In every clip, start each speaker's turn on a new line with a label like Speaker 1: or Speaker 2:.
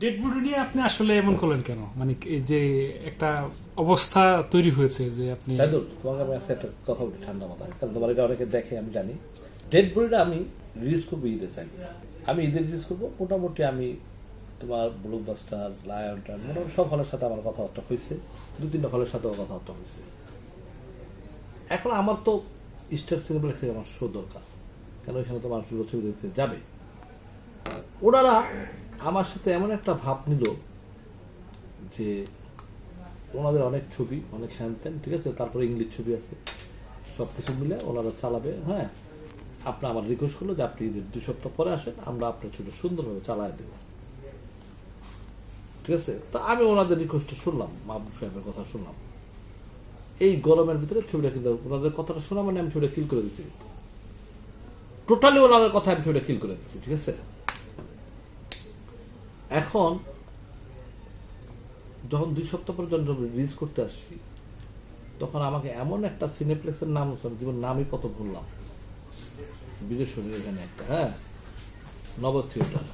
Speaker 1: Dead body নিয়ে আপনি আসলে এমন করলেন কেন? মানে এই যে একটা অবস্থা তৈরি হয়েছে যে আপনি
Speaker 2: সাইদুল তোমাকে আমি একটা কথা বলি, ঠান্ডা মাথায়। কারণ তোমার এটা অনেকে দেখে, আমি জানি। ডেড বডিটা আমি রিলিজ করব ঈদে চাই আমি ঈদে রিলিজ করব, মোটামুটি আমি তোমার ব্লকবাস্টার লায়ন টান মোটামুটি সব হলের সাথে আমার কথাবার্তা হয়েছে। দু, তিনটা হলের সাথেও কথাবার্তা হয়েছে। এখন আমার তো স্টার সিনেপ্লেক্সে আমার শো দরকার। কেন ওইখানে তো মানুষগুলো ছবি দেখতে যাবে? ওনারা আমার সাথে এমন একটা ভাব নিল যে ওনাদের অনেক ছবি, অনেক হ্যান ত্যান, ঠিক আছে? তারপরে ইংলিশ ছবি আছে। সব কিছু মিলে ওনারা চালাবে হ্যাঁ? আপনি আমার রিকোয়েস্ট করল যে আপনি ঈদের দুই সপ্তাহ পরে আসেন, আমরা আপনার ছবিটা সুন্দরভাবে চালায় দেব। ঠিক আছে? তা আমি ওনাদের রিকোয়েস্টটা শুনলাম, মাহবুব সাহেবের কথা শুনলাম। এই গরমের ভিতরে ছবিটা কিন্তু ওনাদের কথাটা শোনা মানে আমি ছবিটা কিল করে দিচ্ছি টোটালি ওনাদের কথা আমি ছবিটা কিল করে দিচ্ছি ঠিক আছে? এখন যখন দুই সপ্তাহ পর্যন্ত রিলিজ করতে আসছি তখন আমাকে এমন একটা সিনেপ্লেক্সের নাম হচ্ছে, জীবন নামই কত ভুললাম। বিদেশের এখানে একটা হ্যাঁ? নব থিয়েটার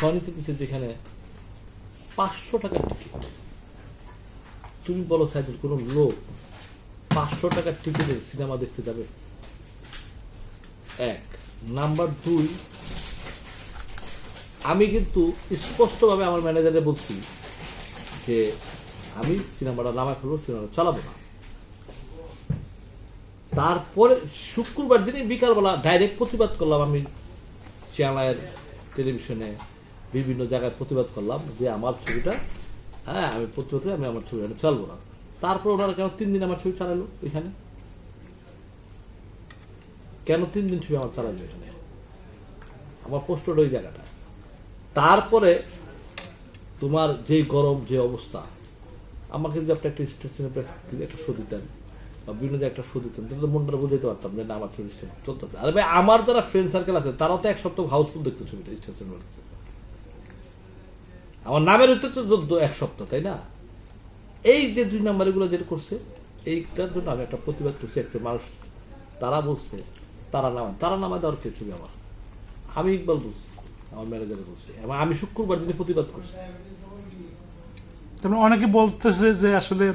Speaker 2: সনিতে দিচ্ছে যেখানে পাঁচশো টাকার টিকিট তুমি বলো সাইদুল কোনো লোক পাঁচশো টাকার টিকিটে সিনেমা দেখতে যাবে? এক। নাম্বার দুই আমি কিন্তু স্পষ্টভাবে আমার ম্যানেজারে বলছি যে, আমি সিনেমাটা নামা ফেলব, সিনেমাটা চালাবো না। তারপরে শুক্রবার দিনই বিকালবেলা ডাইরেক্ট প্রতিবাদ করলাম আমি চ্যানেলের টেলিভিশনে বিভিন্ন জায়গায় প্রতিবাদ করলাম যে, আমার ছবিটা হ্যাঁ আমি প্রতিবাদে আমি আমার ছবিটা চালবো না। তারপর ওনারা কেন তিন দিন আমার ছবি চালালো এখানে? কেন তিন দিন ছবি আমার চালালো এখানে? আমার পোস্টার ওই জায়গাটা তারপরে তোমার যে গরম, যে অবস্থা, আমাকে যদি আপনি একটা স্টেশনে একটা শো দিতেন, বা বিভিন্ন একটা শো দিতেন, তাহলে মনটা বুঝাইতে পারতাম যে না, আমার ছবি চলতেছে। আরে ভাই, আমার যারা ফ্রেন্ড সার্কেল আছে, তারাও তো এক সপ্তাহ হাউসফুল দেখতো ছবিটা স্টেশন আমার নামের উত্তর তো এক সপ্তাহ, তাই না? এই যে দুই নাম্বার এগুলো যেটা করছে, এইটার জন্য আমি একটা প্রতিবাদ করছি একটা মানুষ। তারা বলছে, তারা নামায় তারা নামায় দেওয়ার কে ছবি আমার? আমি ইকবাল বলছি। আমার ম্যানেজারে বলছি। এবং আমি শুক্রবার দিনে প্রতিবাদ করছি।
Speaker 1: তারপরে অনেকে বলতেছে যে আসলে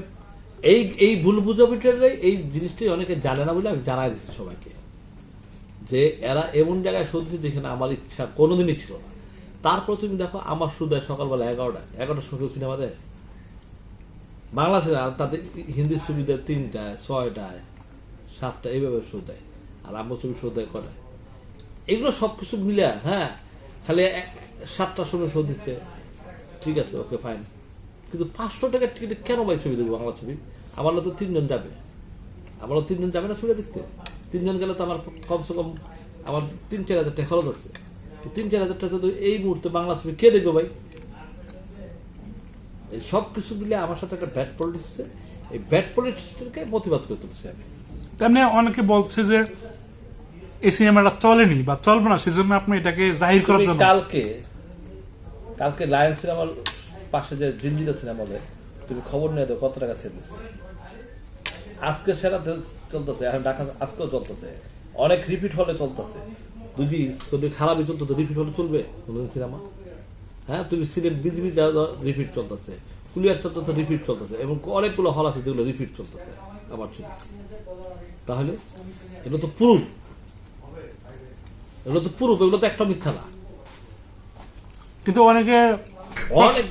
Speaker 2: এই এই ভুল বুঝাবুঝিটাই এই জিনিসটাই অনেকে জানে না বলে আমি জানাই দিচ্ছি সবাইকে। যে এরা এমন জায়গায় যেখানে আমার ইচ্ছা কোনোদিনই ছিল না। তারপর তুমি দেখো আমার শুধু সকালবেলা এগারোটা। এগারোটার সময় সিনেমা দেয়? বাংলা সিনেমা তাদের হিন্দি ছবি দেয় তিনটায় ছয়টায় সাতটা এইভাবে শো দেয়। আর আমার ছবি শো দেয় করে এগুলো সব কিছু মিলে হ্যাঁ? খালি সাতটার সময় শো দিচ্ছে ঠিক আছে ওকে ফাইন কিন্তু পাঁচশো টাকার টিকিটে কেন ভাই ছবি দেখব বাংলা ছবি? আমার তো তিনজন যাবে। আমারও তিনজন যাবে না ছবি দেখতে? তিনজন গেলে তো আমার কমসে কম আমার তিন, চার হাজার টাকা খরচ আছে। তিন, চার হাজার টাকা এই মুহূর্তে বাংলা ছবি কে দেখবে ভাই? এই সব কিছু দিলে আমার সাথে একটা ব্যাড পলিটিক্স এই ব্যাড পলিটিক্সকে প্রতিবাদ করে তুলছি আমি।
Speaker 1: তেমনি অনেকে বলছে যে এই সিনেমাটা চলেনি বা চলবে না সেজন্য আপনি এটাকে জাহির করার জন্য।
Speaker 2: কালকে কালকে লায়ন সিনেমার পাশে যে সিনেমা হবে তুমি খবর নিয়ে দাও কত টাকা সেল দিচ্ছে আজকে সেটা চলতেছে এখন ঢাকা আজকেও চলতেছে। অনেক রিপিট হলে চলতেছে। যদি ছবি খারাপই চলতো তো রিপিট হলে চলবে কোনোদিন সিনেমা? হ্যাঁ তুমি সিলেট বিজিবি রিপিট চলতেছে কুলিয়ার চলতেছে রিপিট চলতেছে এবং অনেকগুলো হল আছে যেগুলো রিপিট চলতেছে আমার ছবি। তাহলে এগুলো তো পুরুপ এগুলো তো পুরুপ এগুলো তো একটা মিথ্যা না।
Speaker 1: কিন্তু অনেকে
Speaker 2: অনেক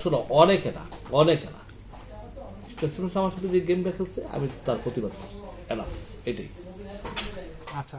Speaker 2: শোনো অনেকে না অনেকে না। আমার সাথে যে গেমটা খেলছে আমি তার প্রতিবাদ করছি। এলাম এটাই।
Speaker 1: আচ্ছা।